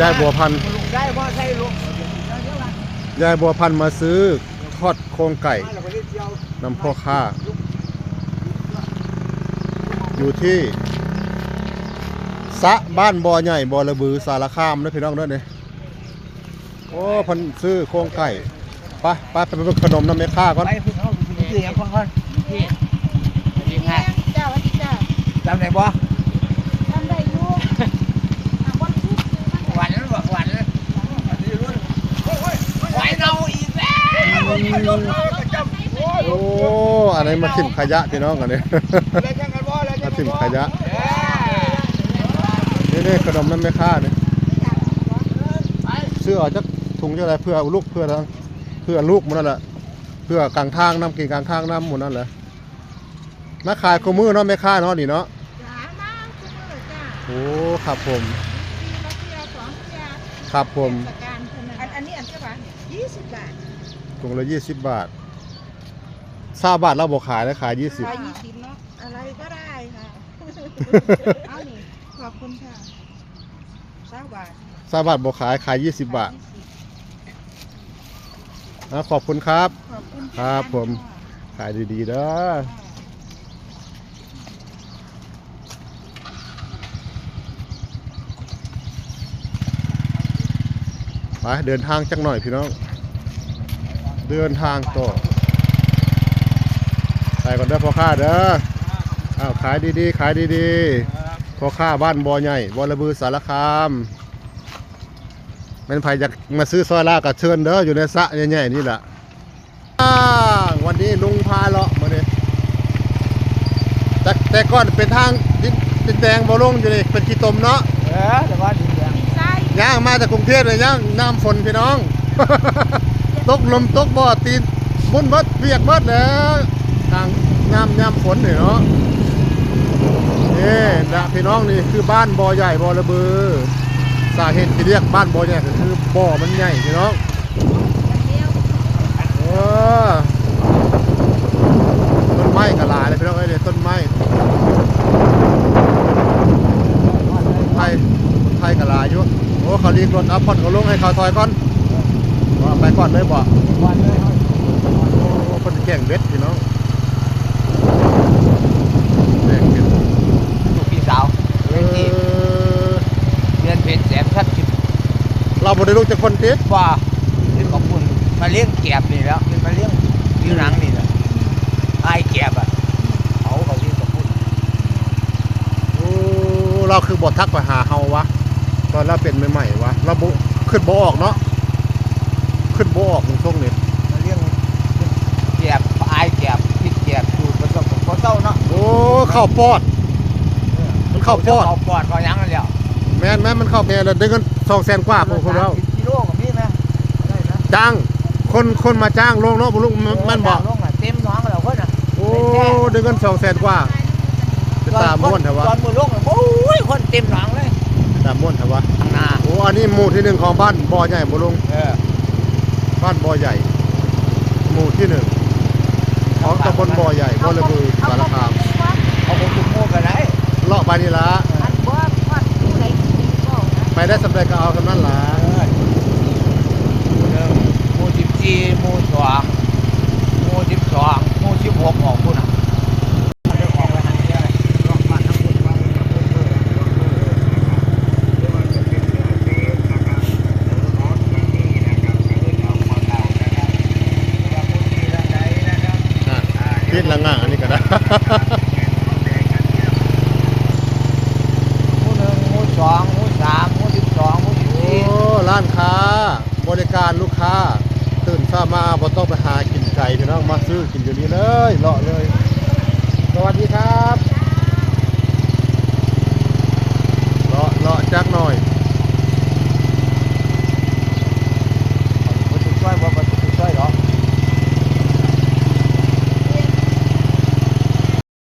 ยายบัวพันธุ์ลุงได้บ่ใช่ลุงยายบัวพันธุ์มาซื้อทอดโครงไก่นำพ่อค้า อยู่ที่สะบ้านบ่อใหญ่บ่อระบือสารคามนะพี่น้องเด้อเนี่ยโอ้เพันซื้อโครงไก่ไปไปไปไปขนมน้ำเมค่าก่อนไปพึ่งเขาคืออย่างคนคนพี่พี่ไงจ้าวัดจ้าจำได้บ่ ทำได้อยู่หากว่าทุกคือมัน หวานนั้นบ่หวานนั้นหวานเนาอีกแล้ว โอ้อันนี้มาทิมขยะพี่น้องกันเนี่ยมาทิมขยะนี่นี่ขนมน้ำเมค่าเนี่ยซื้อเอาจากถุงจะอะไรเพื่อลูกเพื่อทั้งเพื่อลูกมันนั่นแหละเพื่อกลางทางน้ำกินกลางทางน้ำหมดนั่นแหละมาขายข้าวมือเนาะแม่ค้าเนาะนี่เนาะจ้ามาทุกมื้อจ้าโอ้ครับผมปีละเที่ยวสองเที่ยวครับผม ถุงละยี่สิบบาทซาบาทเราบอกขายแล้วขายยี่สิบ ร้อยยี่สิบเนาะอะไรก็ได้ค่ะ เอานี่ขอบคุณค่ะสามบาทซาบาทบอกขายขายยี่สิบบาทอะขอบคุณครับ ขอบคุณครับผมขายดีๆเด้อไปเดินทางจักหน่อยพี่น้อง เดินทางต่อไปก่อนเด้อพ่อค้าเด้ออ้าวขายดีๆ ขายดีๆพ่อค้าบ้านบ่อใหญ่บ่อระบือสารคามเป็นไผอยากมาซื้อซอยลากับเชิญเด้ออยู่ในสระใหญ่ๆนี่แหละอ่าวันนี้ลุงพาเลาะมาเนี่ยแต่แต่ก่อนเป็นทางดินดินแดงบ่ลงอยู่นี่เป็นขี้ตมเนาะเออแต่ว่าดีอย่างใช่ย่างมาจากกรุงเทพเลยย่างน้ำฝนพี่น้อง ตกลมตกบ่อตีนบุญเบิดเปียกบดแล้วทางน้ำน้ำฝนนี่เนาะนี่นะพี่น้องนี่คือบ้านบ่อใหญ่บ่อระเบือสาเหตุที่เรียกบ้านบ่อใหญ่ก็คือบ่อมันใหญ่พี่น้องเออต้นไม้กระลายเลยพี่น้องเอ้ยเนี่ยต้นไม้ไทยไทยกระลายอยู่โอ้เขาลีกรถอัพพอนเขาลงให้เขาถอยก่อน ไปก่อนเลยบ่วันเลยโอ้คนแข่งเบ็ดพี่น้องแข่งเบ็ดลูกพี่สาวเออเรียนเป็นแสนชัดจิตเราบ่ได้ลูกจากคนติดว่าเรื่องของคุณมาเลี้ยงแกบนี่แล้วมาเลี้ยงผิวหนังนี่แหละไอ้แกบอะเขาเขาเลี้ยงกับคุณโอ้เราคือบ่ทักไปหาเฮาวะตอนเราเป็นใหม่ๆวะเราบ่ขึ้นบ่ออกเนาะ ขึ้นบ่ออกตรงช่วงนี้มาเลี้ยงแกบไอ้แกบพิษแกบดูประสบกับเขาเศร้าเนาะโอ้เข้าปอด มันเข้าปอดเข้าปอดเขายังกันแล้วแม่นแม่นมันเข้าแม่แล้วได้เงินสองแสนกว่าพวกคนเราสิบกิโลกับพี่นะได้นะจ้าง คนคนมาจ้างลงเนาะบ่ลุงมันมันบอกลงน่ะเต็มน้องเราเพิ่นน่ะโอ้ได้เงินสองแสนกว่าเป็นตาม่วนแถวะตอนมือลงน่ะโอ้ยคนเต็มหลังเลยตาม่วนแถวะทางหน้าโอ้อันนี้หมู่ที่หนึ่งของบ้านบ่อใหญ่บ่ลุงเออ บ้านบ่อใหญ่ หมู่ที่หนึ่งของตำบลบ่อใหญ่บ่อระบือสารคามเอาไปจุ่มโม่กันได้เลาะไปนี่ละอันบ่ว่าผู้ใดสิบอกนะไปได้สำเร็จก็เอากันนั่นล่ะเออหมู่หนึ่งหมู่สิบสี่หมู่สองหมู่สิบสองหมู่สิบหกออกคุณอะเดี๋ยวออกไปทางนี้เลยลองบ้านทั้งหมดมานะครับ อะพิดละง่างอันนี้ก็ได้หมู่หนึ่งหมู่สองหมู่สามหมู่สิบสองหมู่สิบโอ้สี่ร้านค้า บริการลูกค้า ตื่นเช้ามาบ่ต้องไปหากินไก่พี่น้องมาซื้อกินอยู่นี่เลยเลาะเลย สวัสดีครับ